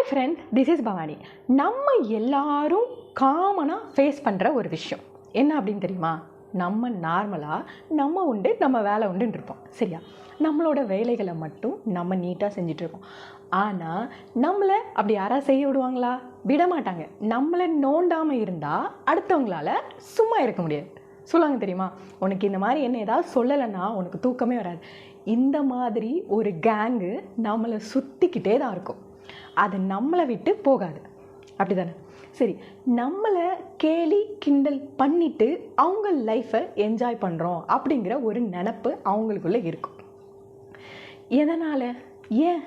Hi friend this is Bhavani. நம்ம எல்லாரும் காமனாக ஃபேஸ் பண்ணுற ஒரு விஷயம். என்ன அப்படின்னு தெரியுமா? நம்ம நார்மலாக நம்ம உண்டு நம்ம வேலை உண்டுன்னு இருப்போம். சரியா? நம்மளோட வேலைகளை மட்டும் நம்ம நீட்டாக செஞ்சுட்டு ஆனால் நம்மளை அப்படி யாராவது செய்ய விடுவாங்களா? விட மாட்டாங்க. நம்மளை நோண்டாமல் இருந்தால் அடுத்தவங்களால சும்மா இருக்க முடியாது. சொல்லுவாங்க தெரியுமா? உனக்கு இந்த மாதிரி என்ன ஏதாவது சொல்லலைன்னா உனக்கு தூக்கமே வராது. இந்த மாதிரி ஒரு கேங்கு நம்மளை சுற்றிக்கிட்டே தான் இருக்கும். அது நம்மளை விட்டு போகாது. அப்படி தானே சரி நம்மளை கேலி கிண்டல் பண்ணிவிட்டு அவங்க லைஃப்பை என்ஜாய் பண்ணுறோம் அப்படிங்கிற ஒரு நினப்பு அவங்களுக்குள்ளே இருக்கும். எதனால்? ஏன்?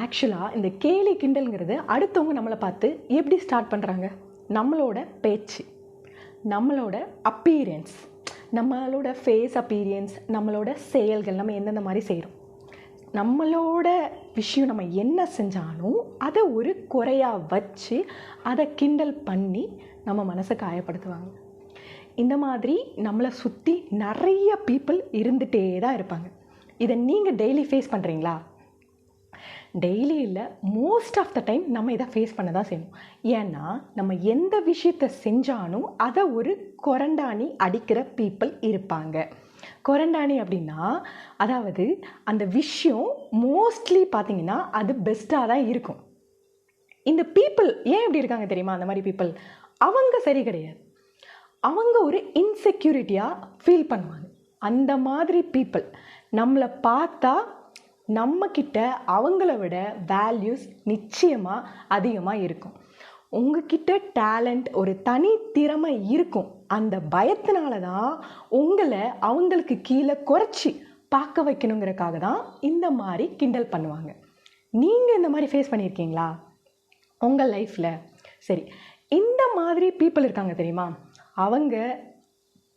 ஆக்சுவலாக இந்த கேலி கிண்டல்ங்கிறது அடுத்தவங்க நம்மளை பார்த்து எப்படி ஸ்டார்ட் பண்ணுறாங்க நம்மளோட பேச்சு நம்மளோட அப்பீரியன்ஸ் நம்மளோட ஃபேஸ் அப்பீரியன்ஸ் நம்மளோட செயல்கள் நம்ம எந்தெந்த மாதிரி செய்கிறோம் நம்மளோட விஷயம் நம்ம என்ன செஞ்சாலும் அதை ஒரு குறையாக வச்சு அதை கிண்டல் பண்ணி நம்ம மனசை காயப்படுத்துவாங்க. இந்த மாதிரி நம்மளை சுற்றி நிறைய பீப்புள் இருந்துகிட்டே தான் இருப்பாங்க. இதை நீங்கள் டெய்லி ஃபேஸ் பண்ணுறீங்களா டெய்லி இல்லை மோஸ்ட் ஆஃப் த டைம் நம்ம இதை ஃபேஸ் பண்ண தான் செய்யணும். ஏன்னா நம்ம எந்த விஷயத்தை செஞ்சாலும் அதை ஒரு குரண்டாணி அடிக்கிற பீப்புள் இருப்பாங்க. கொரண்டானி அப்படின்னா அதாவது அந்த விஷயம் மோஸ்ட்லி பார்த்தீங்கன்னா அது பெஸ்ட்டாக தான் இருக்கும். இந்த பீப்புள் ஏன் இப்படி இருக்காங்க தெரியுமா? அந்த மாதிரி பீப்புள் அவங்க சரி கிடையாது. அவங்க ஒரு இன்செக்யூரிட்டியாக ஃபீல் பண்ணுவாங்க. அந்த மாதிரி பீப்புள் நம்மளை பார்த்தா நம்மக்கிட்ட அவங்கள விட வேல்யூஸ் நிச்சயமாக அதிகமாக இருக்கும். உங்ககிட்ட டேலண்ட் ஒரு தனி திறமை இருக்கும். அந்த பயத்தினால தான் உங்களை அவங்களுக்கு கீழே குறைச்சி பார்க்க வைக்கணுங்கிறக்காக தான் இந்த மாதிரி கிண்டல் பண்ணுவாங்க. நீங்கள் இந்த மாதிரி ஃபேஸ் பண்ணியிருக்கீங்களா? உங்கள் லைஃப்பில் சரி இந்த மாதிரி பீப்புள் இருக்காங்க தெரியுமா? அவங்க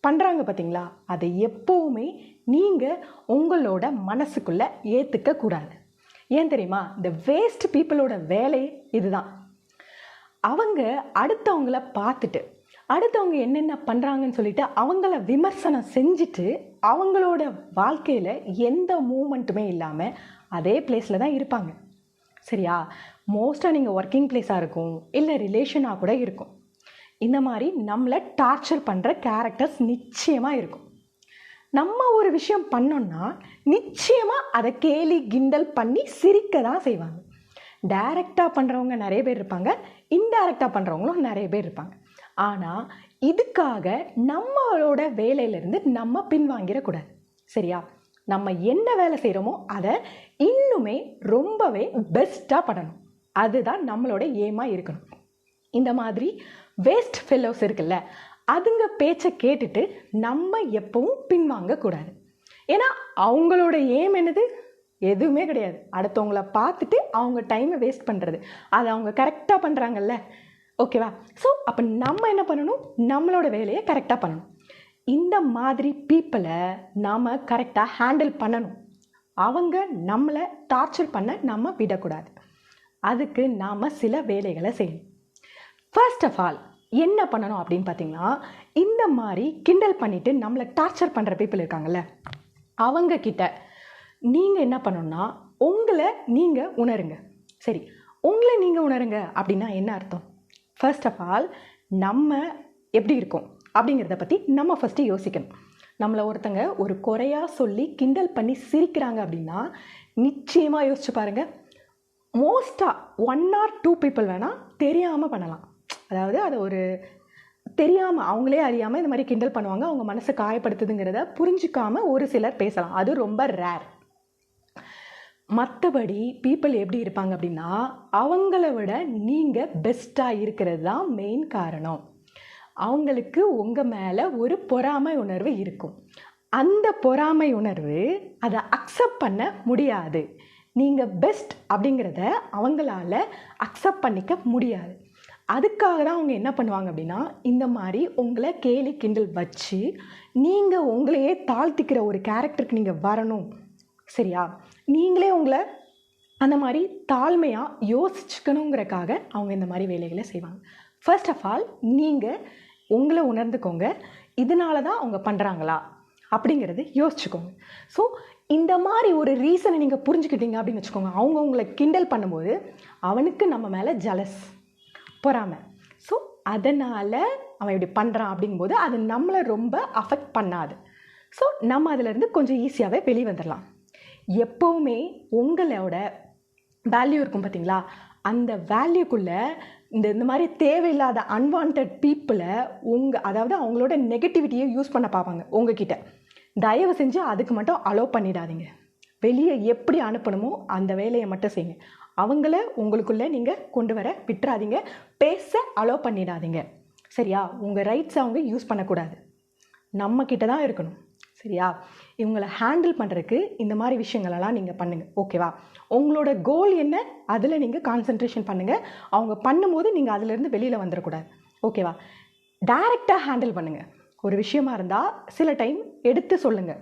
பண்ணுறாங்க பார்த்தீங்களா அதை எப்போவுமே நீங்கள் உங்களோட மனசுக்குள்ளே ஏற்றுக்க கூடாது. ஏன் தெரியுமா? இந்த வேஸ்ட் பீப்புளோட வேலை இதுதான். அவங்க அடுத்தவங்கள பார்த்துட்டு அடுத்தவங்க என்னென்ன பண்ணுறாங்கன்னு சொல்லிட்டு அவங்கள விமர்சனம் செஞ்சுட்டு அவங்களோட வாழ்க்கையில் எந்த மூமெண்ட்டுமே இல்லாமல் அதே பிளேஸில் தான் இருப்பாங்க. சரியா? மோஸ்ட்டாக நீங்கள் ஒர்க்கிங் பிளேஸாக இருக்கும் இல்லை ரிலேஷனாக கூட இருக்கும். இந்த மாதிரி நம்மளை டார்ச்சர் பண்ணுற கேரக்டர்ஸ் நிச்சயமாக இருக்கும். நம்ம ஒரு விஷயம் பண்ணோன்னா நிச்சயமாக அதை கேலி கிண்டல் பண்ணி சிரிக்க தான் செய்வாங்க. டைரெக்டாக பண்ணுறவங்க நிறைய பேர் இருப்பாங்க இன்டைரக்டாக பண்ணுறவங்களும் நிறைய பேர் இருப்பாங்க. ஆனால் இதுக்காக நம்மளோட வேலையிலேருந்து நம்ம பின்வாங்கிடக்கூடாது. சரியா? நம்ம என்ன வேலை செய்கிறோமோ அதை இன்னுமே ரொம்பவே பெஸ்ட்டாக பண்ணணும். அதுதான் நம்மளோட ஏமாக இருக்கணும். இந்த மாதிரி வேஸ்ட் ஃபெல்லோஸ் இருக்குல்ல அதுங்க பேச்சை கேட்டுட்டு நம்ம எப்பவும் பின்வாங்கக்கூடாது. ஏன்னா அவங்களோட ஏம் என்னது? எதுவுமே கிடையாது. அடுத்தவங்கள பார்த்துட்டு அவங்க டைமை வேஸ்ட் பண்ணுறது அதை அவங்க கரெக்டாக பண்ணுறாங்கல்ல ஓகேவா ஸோ அப்போ நம்ம என்ன பண்ணணும்? நம்மளோட வேலையை கரெக்டாக பண்ணணும். இந்த மாதிரி பீப்புளை நாம் கரெக்டாக ஹேண்டில் பண்ணணும். அவங்க நம்மளை டார்ச்சர் பண்ண நம்ம விடக்கூடாது. அதுக்கு நாம் சில வேலைகளை செய்யணும். ஃபர்ஸ்ட் ஆஃப் ஆல் என்ன பண்ணணும் அப்படின்னு பார்த்தீங்கன்னா இந்த மாதிரி கிண்டல் பண்ணிவிட்டு நம்மளை டார்ச்சர் பண்ணுற பீப்புள் இருக்காங்கல்ல அவங்கக்கிட்ட நீங்கள் என்ன பண்ணணும்னா உங்களை நீங்கள் உணருங்க. சரி உங்களை நீங்கள் உணருங்க அப்படின்னா என்ன அர்த்தம்? ஃபர்ஸ்ட் ஆஃப் ஆல் நம்ம எப்படி இருக்கோம்? அப்படிங்கிறத பற்றி நம்ம ஃபஸ்ட்டு யோசிக்கணும். நம்மளை ஒருத்தங்க ஒரு குறையாக சொல்லி கிண்டல் பண்ணி சிரிக்கிறாங்க அப்படின்னா நிச்சயமாக யோசிச்சு பாருங்கள் மோஸ்ட்டாக ஒன் ஆர் டூ பீப்புள் வேணால் தெரியாமல் பண்ணலாம். அதாவது அதை ஒரு தெரியாமல் அவங்களே அறியாமல் இந்த மாதிரி கிண்டல் பண்ணுவாங்க. அவங்க மனசை காயப்படுத்துதுங்கிறத புரிஞ்சிக்காமல் ஒரு சிலர் பேசலாம். அது ரொம்ப ரேர் மற்றபடி பீப்புள் எப்படி இருப்பாங்க அப்படின்னா அவங்கள விட நீங்கள் பெஸ்ட்டாக இருக்கிறது தான் மெயின் காரணம். அவங்களுக்கு உங்கள் மேலே ஒரு பொறாமை உணர்வு இருக்கும். அந்த பொறாமை உணர்வு அதை அக்செப்ட் பண்ண முடியாது. நீங்கள் பெஸ்ட் அப்படிங்கிறத அவங்களால அக்செப்ட் பண்ணிக்க முடியாது. அதுக்காக தான் அவங்க என்ன பண்ணுவாங்க அப்படின்னா இந்த மாதிரி உங்களை கேலி கிண்டல் வச்சு நீங்கள் உங்களையே தாழ்த்திக்கிற ஒரு கேரக்டருக்கு நீங்கள் வரணும். சரியா? நீங்களே உங்களை அந்த மாதிரி தாழ்மையாக யோசிச்சுக்கணுங்கிறக்காக அவங்க இந்த மாதிரி வேலைகளை செய்வாங்க. ஃபர்ஸ்ட் ஆஃப் ஆல் நீங்கள் உங்களை உணர்ந்துக்கோங்க. இதனால தான் அவங்க பண்ணுறாங்களா அப்படிங்கிறது யோசிச்சுக்கோங்க. ஸோ இந்த மாதிரி ஒரு ரீசனை நீங்கள் புரிஞ்சுக்கிட்டீங்க அப்படின்னு வச்சுக்கோங்க. அவங்க உங்களை கிண்டல் பண்ணும்போது அவனுக்கு நம்ம மேலே ஜலஸ் பொறாமை. ஸோ அதனால் அவன் இப்படி பண்ணுறான் அப்படிங்கும்போது அது நம்மளை ரொம்ப அஃபெக்ட் பண்ணாது. ஸோ நம்ம அதிலேருந்து கொஞ்சம் ஈஸியாகவே வெளியே வந்துடலாம் எப்போவுமே உங்களோட வேல்யூ இருக்கும் பார்த்தீங்களா அந்த வேல்யூக்குள்ளே இந்த இந்த மாதிரி தேவையில்லாத அன்வான்ட் பீப்புளை உங்கள் அதாவது அவங்களோட நெகட்டிவிட்டியை யூஸ் பண்ண பார்ப்பாங்க உங்ககிட்ட. தயவு செஞ்சு அதுக்கு மட்டும் அலோவ் பண்ணிடாதீங்க. வெளியே எப்படி அனுப்பணுமோ அந்த வேலையை மட்டும் செய்யுங்க. அவங்கள உங்களுக்குள்ளே நீங்கள் கொண்டு வர விட்டுறாதீங்க. பேச அலோவ் பண்ணிடாதீங்க. சரியா? உங்கள் ரைட்ஸ் அவங்க யூஸ் பண்ணக்கூடாது. நம்மக்கிட்ட தான் இருக்கணும். சரியா? இவங்களை ஹேண்டில் பண்ணுறதுக்கு இந்த மாதிரி விஷயங்களெல்லாம் நீங்கள் பண்ணுங்கள் ஓகேவா உங்களோட கோல் என்ன? அதில் நீங்கள் கான்சென்ட்ரேஷன் பண்ணுங்கள் அவங்க பண்ணும்போது நீங்கள் அதிலேருந்து வெளியில் வந்துடக்கூடாது ஓகேவா டைரெக்டாக ஹேண்டில் பண்ணுங்கள் ஒரு விஷயமா இருந்தால் சில டைம் எடுத்து சொல்லுங்கள்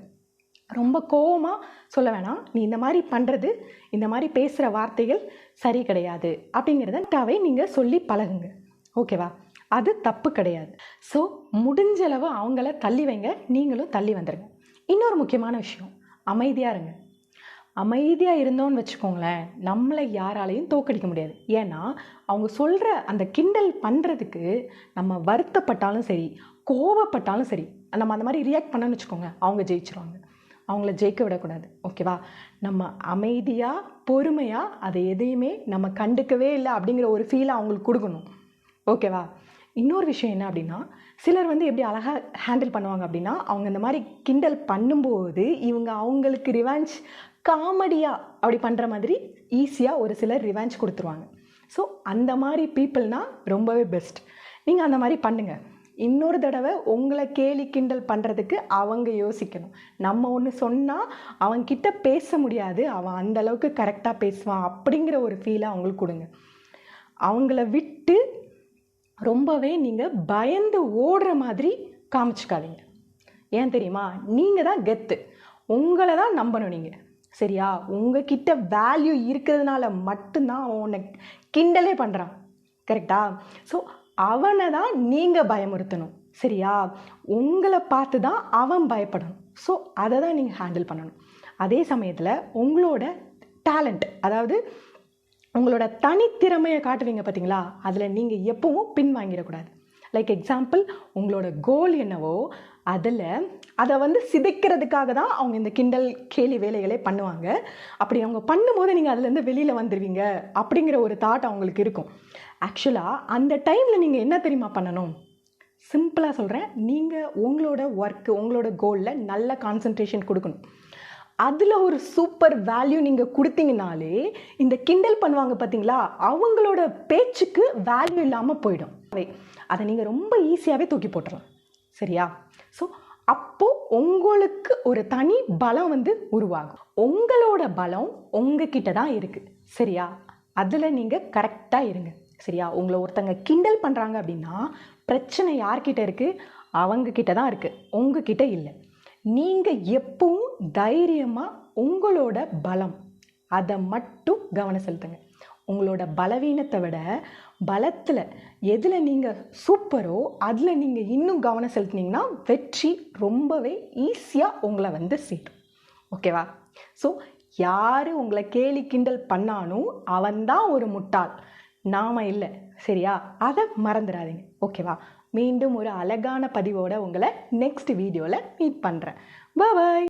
ரொம்ப கோவமாக சொல்ல வேணாம். நீ இந்த மாதிரி பண்ணுறது இந்த மாதிரி பேசுகிற வார்த்தைகள் சரி கிடையாது. அப்படிங்கிறத டாவே நீங்கள் சொல்லி பழகுங்க ஓகேவா அது தப்பு கிடையாது. ஸோ முடிஞ்ச அளவு அவங்கள தள்ளி வைங்க. நீங்களும் தள்ளி வந்துடுங்க இன்னொரு முக்கியமான விஷயம். அமைதியாக இருங்க. அமைதியாக இருந்தோன்னு வச்சுக்கோங்களேன் நம்மளை யாராலையும் தோக்கடிக்க முடியாது. ஏன்னா அவங்க சொல்கிற அந்த கிண்டல் பண்ணுறதுக்கு நம்ம வருத்தப்பட்டாலும் சரி கோவப்பட்டாலும் சரி நம்ம அந்த மாதிரி ரியாக்ட் பண்ணன்னு வச்சுக்கோங்க அவங்க ஜெயிச்சிருவாங்க. அவங்கள ஜெயிக்க விடக்கூடாது. ஓகேவா நம்ம அமைதியாக பொறுமையாக அதை எதையுமே நம்ம கண்டுக்கவே இல்லை அப்படிங்கிற ஒரு ஃபீலை அவங்களுக்கு கொடுக்கணும். ஓகேவா இன்னொரு விஷயம் என்ன அப்படின்னா சிலர் வந்து எப்படி அழகாக ஹேண்டில் பண்ணுவாங்க அப்படின்னா அவங்க இந்த மாதிரி கிண்டல் பண்ணும்போது இவங்க அவங்களுக்கு ரிவாஞ்ச் காமெடியாக அப்படி பண்ணுற மாதிரி ஈஸியாக ஒரு சிலர் ரிவாஞ்ச் கொடுத்துருவாங்க. ஸோ அந்த மாதிரி பீப்புள்னால் ரொம்பவே பெஸ்ட் நீங்கள் அந்த மாதிரி பண்ணுங்கள் இன்னொரு தடவை உங்களை கேலி கிண்டல் பண்ணுறதுக்கு அவங்க யோசிக்கணும். நம்ம ஒன்று சொன்னால் அவன்கிட்ட பேச முடியாது. அவன் அந்தளவுக்கு கரெக்டாக பேசுவான் அப்படிங்கிற ஒரு ஃபீலை அவங்களுக்கு கொடுங்க. அவங்கள விட்டு ரொம்பவே நீங்கள் பயந்து ஓடுற மாதிரி காமிச்சிக்காதீங்க. ஏன் தெரியுமா? நீங்கள் தான் கெத்து. உங்களை தான் நம்பணும் நீங்கள் சரியா? உங்ககிட்ட வேல்யூ இருக்கிறதுனால மட்டும்தான் அவன் உன்னை கிண்டலே பண்ணுறான் கரெக்டா ஸோ அவனை தான் நீங்கள் பயமுறுத்தணும். சரியா? உங்களை பார்த்து தான் அவன் பயப்படணும். ஸோ அதை தான் நீங்கள் ஹேண்டில் பண்ணணும். அதே சமயத்தில் உங்களோட டேலண்ட் அதாவது உங்களோட தனித்திறமையை காட்டுவீங்க பார்த்தீங்களா அதில் நீங்கள் எப்பவும் பின் வாங்கிடக்கூடாது லைக் எக்ஸாம்பிள் உங்களோட கோல் என்னவோ அதில் அதை வந்து சிதைக்கிறதுக்காக தான் அவங்க இந்த கிண்டல் கேலி வேலைகளே பண்ணுவாங்க. அப்படி அவங்க பண்ணும்போது நீங்கள் அதுலேருந்து வெளியில் வந்துடுவீங்க அப்படிங்கிற ஒரு தாட் அவங்களுக்கு இருக்கும். ஆக்சுவலாக அந்த டைமில் நீங்கள் என்ன தெரியுமா பண்ணணும்? சிம்பிளாக சொல்கிறேன் நீங்கள் உங்களோட ஒர்க்கு உங்களோட கோலில் நல்ல கான்சன்ட்ரேஷன் கொடுக்கணும். அதில் ஒரு சூப்பர் வேல்யூ நீங்கள் கொடுத்தீங்கனாலே இந்த கிண்டல் பண்ணுவாங்க பார்த்தீங்களா அவங்களோட பேச்சுக்கு வேல்யூ இல்லாமல் போயிடும். அதை நீங்கள் ரொம்ப ஈஸியாகவே தூக்கி போட்டுடலாம் சரியா? ஸோ அப்போது உங்களுக்கு ஒரு தனி பலம் வந்து உருவாகும். உங்களோட பலம் உங்ககிட்ட தான் இருக்குது சரியா? அதில் நீங்கள் கரெக்டாக இருங்க. சரியா? உங்களை ஒருத்தங்க கிண்டல் பண்ணுறாங்க அப்படின்னா பிரச்சனை யார்கிட்ட இருக்குது அவங்கக்கிட்ட தான் இருக்குது உங்ககிட்ட இல்லை. நீங்கள் எப்பவும் தைரியமாக உங்களோட பலம் அதை மட்டும் கவனம் செலுத்துங்க. உங்களோட பலவீனத்தை விட பலத்தில் எதில் நீங்கள் சூப்பரோ அதில் நீங்கள் இன்னும் கவனம் செலுத்துனீங்கன்னா வெற்றி ரொம்பவே ஈஸியாக உங்களை வந்து சேரும். ஓகேவா ஸோ யார் உங்களை கேலி கிண்டல் பண்ணாலும் அவன்தான் ஒரு முட்டாள். நாம இல்லை. சரியா? அதை மறந்துடாதீங்க. ஓகேவா மீண்டும் ஒரு அழகான பதிவோட உங்களை நெக்ஸ்ட் வீடியோவில் மீட் பண்ணுறேன் பாய்